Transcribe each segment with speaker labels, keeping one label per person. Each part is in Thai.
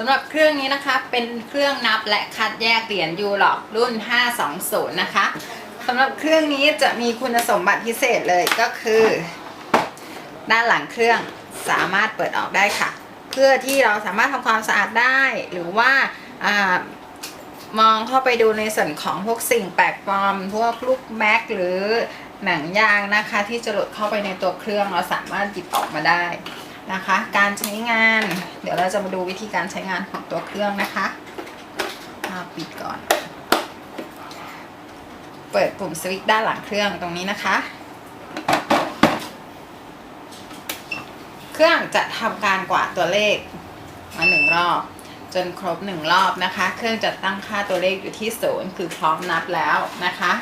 Speaker 1: สำหรับเครื่องนี้นะคะเป็นเครื่องนับและคัดแยกเหรียญยูหลอกรุ่น 520 นะคะสำหรับเครื่องนี้จะมีคุณสมบัติพิเศษเลยก็คือ ด้านหลังเครื่องสามารถเปิดออกได้ค่ะ เพื่อที่เราสามารถทำความสะอาดได้หรือว่าอามองเข้าไปดูในส่วนของพวกสิ่งแปลกปลอม พวกลูกแม็กหรือหนังยางนะคะ ที่จะหลุดเข้าไปในตัวเครื่องเราสามารถหยิบออกมาได้ นะคะ การใช้งาน เดี๋ยวเราจะมาดูวิธีการใช้งานของตัวเครื่องนะคะเอาปิดก่อน เปิดปุ่มสวิตช์ด้านหลังเครื่องตรงนี้นะคะ เครื่องจะทำการกวาดตัวเลขมาหนึ่งรอบ จนครบหนึ่งรอบนะคะ เครื่องจะตั้งค่าตัวเลขอยู่ที่ศูนย์คือพร้อมนับแล้วนะคะ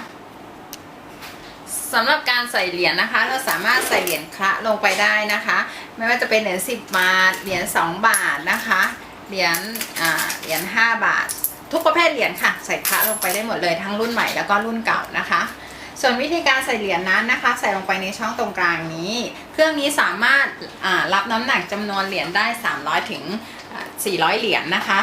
Speaker 1: สำหรับการใส่เหรียญนะคะ เราสามารถใส่เหรียญคละลงไปได้นะคะ ไม่ว่าจะเป็นเหรียญ10 บาท เหรียญ2บาทนะคะ เหรียญอ่าเหรียญ5บาท ทุกประเภทเหรียญค่ะ ใส่คละลงไปได้หมดเลยทั้งรุ่นใหม่แล้วก็รุ่นเก่านะคะ ส่วนวิธีการใส่เหรียญนั้นนะคะ ใส่ลงไปในช่องตรงกลางนี้ เครื่องนี้สามารถรับน้ำหนักจำนวนเหรียญได้ 300ถึงอ่า400 เหรียญนะคะ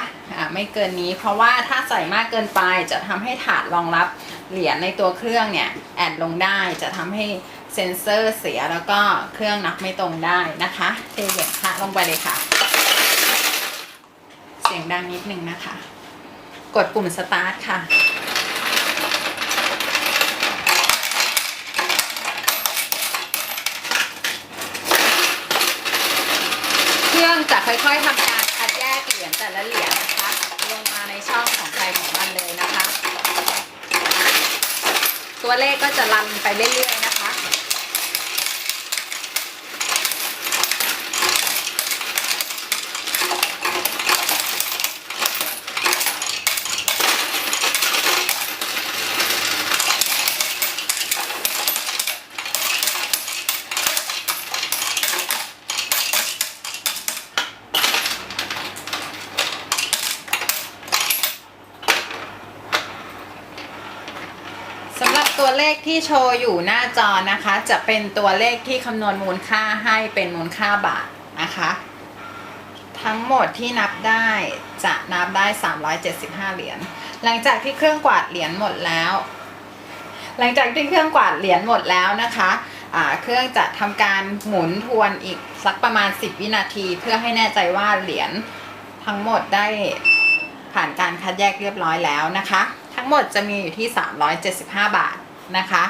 Speaker 1: ไม่เกินนี้เพราะว่าถ้าใส่มากเกินไปจะทำให้ถาดรองรับ เหรียญในตัวเครื่องเนี่ยแอดลงได้จะทำให้เซ็นเซอร์เสียแล้วก็เครื่องนับไม่ตรงได้นะคะเทเหรียญคละลงไปเลยค่ะ เสียงดังนิดนึงนะคะ กดปุ่มสตาร์ทค่ะเครื่องจะค่อยๆทำการคัดแยกเหรียญแต่ละเหรียญนะคะ ลงมาในช่องมันเลยนะคะ ตัวเลขก็จะรันไปเรื่อยๆนะคะ สำหรับตัวเลข ที่โชว์อยู่หน้าจอนะคะ จะเป็นตัวเลขที่คำนวณมูลค่าให้เป็นมูลค่าบาทนะคะ ทั้งหมดที่นับได้จะนับได้ 375 เหรียญหลังจากที่เครื่องกวาดเหรียญหมดแล้ว หลังจากที่เครื่องกวาดเหรียญหมดแล้วนะคะเครื่องจะทำการหมุนทวนอีกสักประมาณ 10 วินาที เพื่อให้แน่ใจว่าเหรียญทั้งหมดได้ผ่านการคัดแยกเรียบร้อยแล้วนะคะ ทั้งหมดจะมีอยู่ที่ 375 บาท นะคะ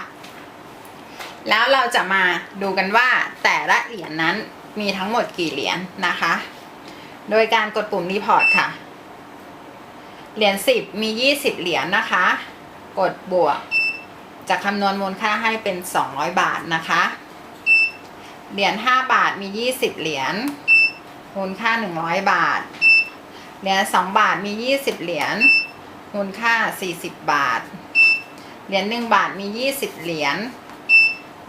Speaker 1: แล้วเราจะมาดูกันว่าแต่ละเหรียญนนั้นมีทั้งหมดกี่เหรียญนะคะ โดยการกดปุ่มรีพอร์ตค่ะ เหรียญ10 มี 20 เหรียญนะคะ กดบวก จะคำนวณมูลค่าให้เป็น 200 บาทนะคะ เหรียญ5บาทมี 20 เหรียญ มูลค่า 100 บาท เหรียญ2บาทมี 20 เหรียญ มูลค่า 40 บาท เหรียญ1บาทมี20เหรียญ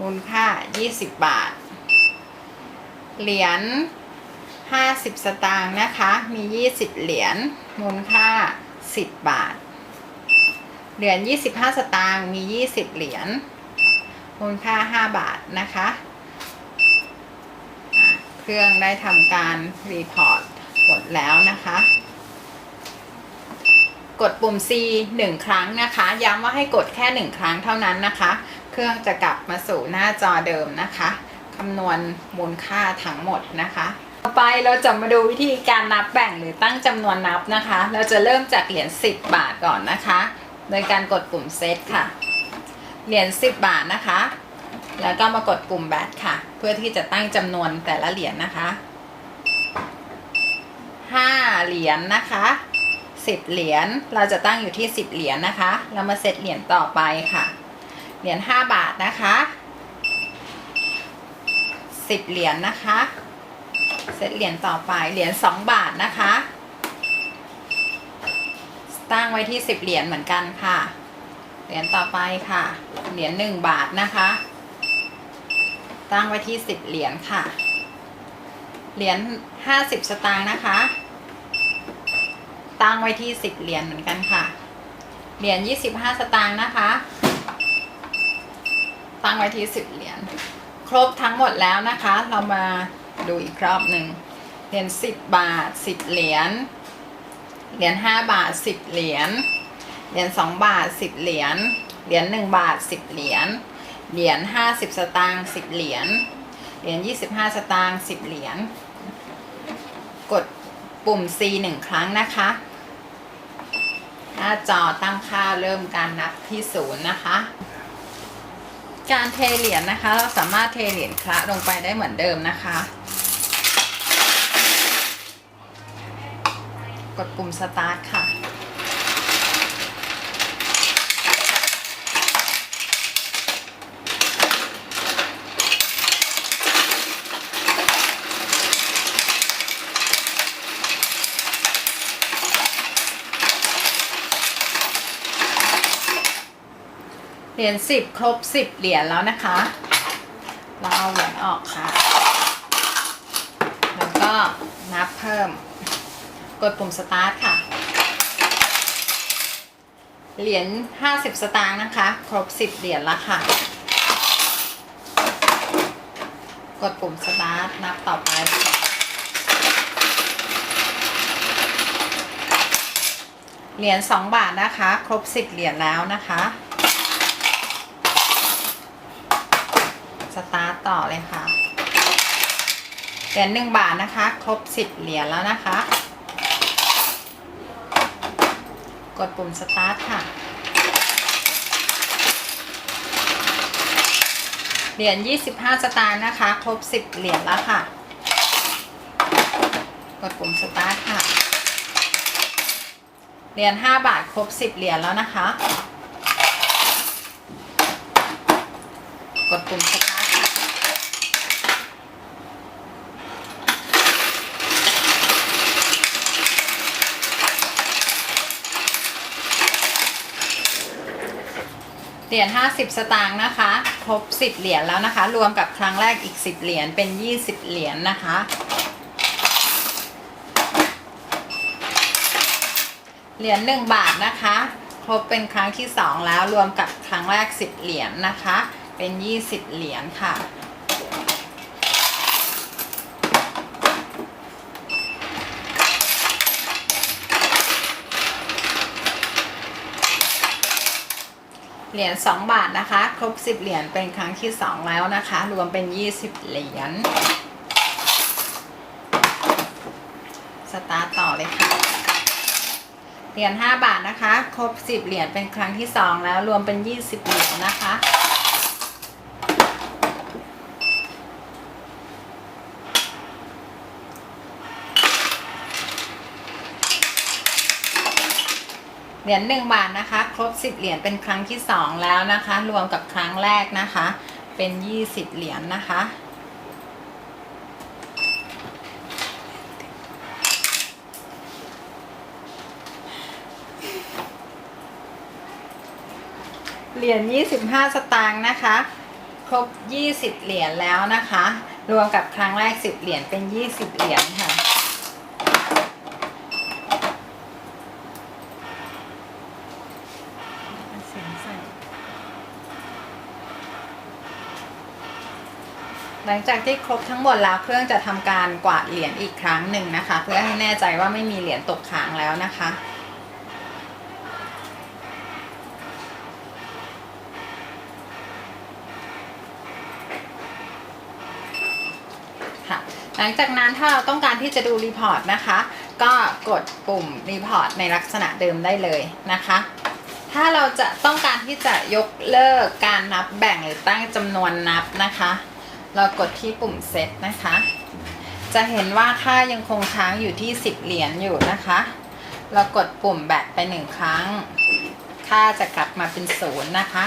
Speaker 1: มูลค่า20บบาท เหรียญ50สตางค์นะคะ มี20เหรียญมูลค่า10บบาท เหรียญ25สตางค์มี20เหรียญมูลค่า5บาทนะคะเครื่องได้ทำการรีพอร์ตหมดแล้วนะคะ กดปุ่ม C 1 ครั้งนะคะ ย้ำว่าให้กดแค่ 1 ครั้งเท่านั้นนะคะ เครื่องจะกลับมาสู่หน้าจอเดิมนะคะคำนวณมูลค่าทั้งหมดนะคะ ต่อไปเราจะมาดูวิธีการนับแบ่งหรือตั้งจำนวนนับนะคะ เราจะเริ่มจากเหรียญ10 บาทก่อนนะคะ โดยการกดปุ่มเซตค่ะ เหรียญ10 บาทนะคะ แล้วก็มากดปุ่มแบตค่ะ เพื่อที่จะตั้งจำนวนแต่ละเหรียญนะคะ5เหรียญนะคะ 10 เหรียญ เราจะตั้งอยู่ที่ 10 เหรียญนะคะ เรามาเซตเหรียญต่อไปค่ะ เหรียญ5บาทนะคะ 10 เหรียญนะคะ เซตเหรียญต่อไป เหรียญ2บาทนะคะ ตั้งไว้ที่ 10 เหรียญเหมือนกันค่ะ เหรียญต่อไปค่ะ เหรียญ1บาทนะคะ ตั้งไว้ที่ 10 เหรียญค่ะ เหรียญ50 สตางค์นะคะ ตั้งไว้ที่10เหรียญเหมือนกันค่ะ เหรียญ25สตางค์นะคะ ตั้งไว้ที่10เหรียญ ครบทั้งหมดแล้วนะคะ เรามาดูอีกรอบหนึ่ง เหรียญ10บาท10เหรียญ เหรียญห้าบาทสิบเหรียญ เหรียญสองบาทสิบเหรียญ เหรียญหนึ่งบาทสิบเหรียญ เหรียญห้าสิบสตางค์สิบเหรียญ เหรียญยี่สิบห้าสตางค์สิบเหรียญ กดปุ่ม C หนึ่งครั้งนะคะ หน้าจอตั้งค่าเริ่มการนับที่ศูนย์นะคะ การเทเหรียญนะคะ เราสามารถเทเหรียญคละลงไปได้เหมือนเดิมนะคะ กดปุ่มสตาร์ทค่ะ รียญสิบครบสิบเหรียญแล้วนะคะ เราเอาเหรียญออกค่ะ แล้วก็นับเพิ่ม กดปุ่ม start ค่ะ เหรียญ50สตางค์นะคะ ครบ10เหรียญแล้วค่ะ กดปุ่ม start นับต่อไปเหรียญ2บาทนะคะ ครบ 10 เหรียญแล้วนะคะ ส ต่อเลยค่ะ เหรียญหนึ่งบาทนะคะ ครบ10เหรียญแล้วนะคะ กดปุ่ม start ค่ะ เหรียญ25สตางค์นะคะ ครบ10เหรียญแล้วค่ะ กดปุ่ม start ค่ะ เหรียญ5บาทครบ10เหรียญแล้วนะคะ กดปุ่ม start ค่ะ เหรียญ50 สตางค์นะคะ ครบ 10 เหรียญแล้วนะคะ รวมกับครั้งแรกอีก 10 เหรียญเป็น 20 เหรียญนะคะ เหรียญ1บาทนะคะ ครบเป็นครั้งที่ 2 แล้วรวมกับครั้งแรก 10 เหรียญนะคะ เป็น 20 เหรียญค่ะ เหรียญ2 บาทนะคะ ครบ 10 เหรียญเป็นครั้งที่ 2 แล้วนะคะ รวมเป็น 20 เหรียญสตาร์ต่อเลยค่ะเหรียญ5บาทนะคะ ครบ 10 เหรียญเป็นครั้งที่ 2 แล้วรวมเป็น 20 เหรียญนะคะ เหรียญ1บาทนะคะ ครบ10เหรียญเป็นครั้งที่2แล้วนะคะ รวมกับครั้งแรกนะคะ เป็น20เหรียญนะคะเหรียญ25 สตางค์นะคะ ครบ 20 เหรียญแล้วนะคะ รวมกับครั้งแรก 10 เหรียญเป็น 20 เหรียญค่ะ เสียงใส่ หลังจากที่ครบทั้งหมดแล้วเครื่องจะทำการกวาดเหรียญอีกครั้งหนึ่งนะคะ เพื่อให้แน่ใจว่าไม่มีเหรียญตกค้างแล้วนะคะค่ะหลังจากนั้นถ้าเราต้องการที่จะดูรีพอร์ตนะคะ ก็กดปุ่มรีพอร์ตในลักษณะเดิมได้เลยนะคะถ้าเราจะต้องการที่จะยกเลิกการนับแบ่งหรือตั้งจำนวนนับนะคะ เรากดที่ปุ่มเซตนะคะ จะเห็นว่าค่ายังคงค้างอยู่ที่ 10 เหรียญอยู่นะคะ เรากดปุ่มแบตไปหนึ่งครั้ง ค่าจะกลับมาเป็นศูนย์นะคะ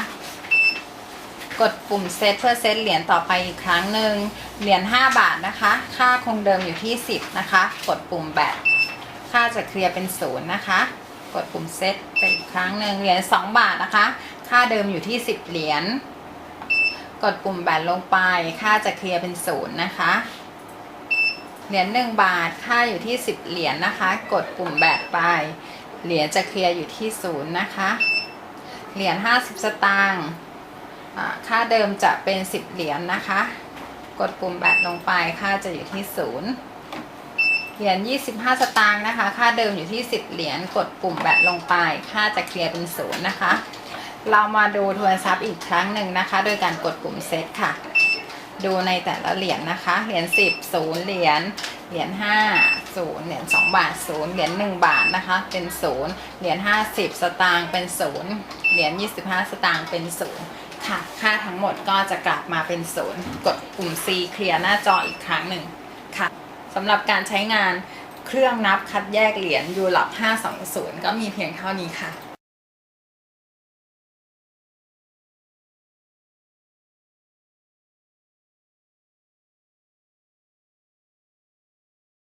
Speaker 1: กดปุ่มเซตเพื่อเซตเหรียญต่อไปอีกครั้งหนึ่งเหรียญ5บาทนะคะ ค่าคงเดิมอยู่ที่ 10 นะคะ กดปุ่มแบตค่าจะเคลียร์เป็นศูนย์นะคะ กดปุ่มเซตไปอีกครั้งหนึ่งเหรียญ2บาทนะคะ ค่าเดิมอยู่ที่ 10 เหรียญ กดปุ่มแบตลงไป ค่าจะเคลียร์เป็นศูนย์นะคะ เหรียญ1บาท ค่าอยู่ที่10เหรียญนะคะ กดปุ่มแบตไป เหรียญจะเคลียร์อยู่ที่ศูนย์นะคะ เหรียญ50สตางค์ค่าเดิมจะเป็น10เหรียญนะคะ กดปุ่มแบตลงไป ค่าจะอยู่ที่ศูนย์เหรียญ25 สตางค์นะคะ ค่าเดิมอยู่ที่ 10 เหรียญ กดปุ่มแบตลงไป ค่าจะเคลียร์เป็นศูนย์นะคะ เรามาดูทวนทรัพย์อีกครั้งหนึ่งนะคะ โดยการกดปุ่มเซตค่ะ ดูในแต่ละเหรียญนะคะ เหรียญ10ศูนย์เหรียญ เหรียญ5ศูนย์เหรียญ2บาทศูนย์เหรียญ1บาทนะคะ เป็นศูนย์เหรียญ50สตางค์เป็นศูนย์เหรียญ25สตางค์เป็นศูนย์ค่ะ ค่าทั้งหมดก็จะกลับมาเป็นศูนย์กดปุ่ม C เคลียร์หน้าจออีกครั้งหนึ่งค่ะสำหรับการใช้งานเครื่องนับคัดแยกเหรียญยูลับ520 ก็มีเพียงเท่านี้ค่ะ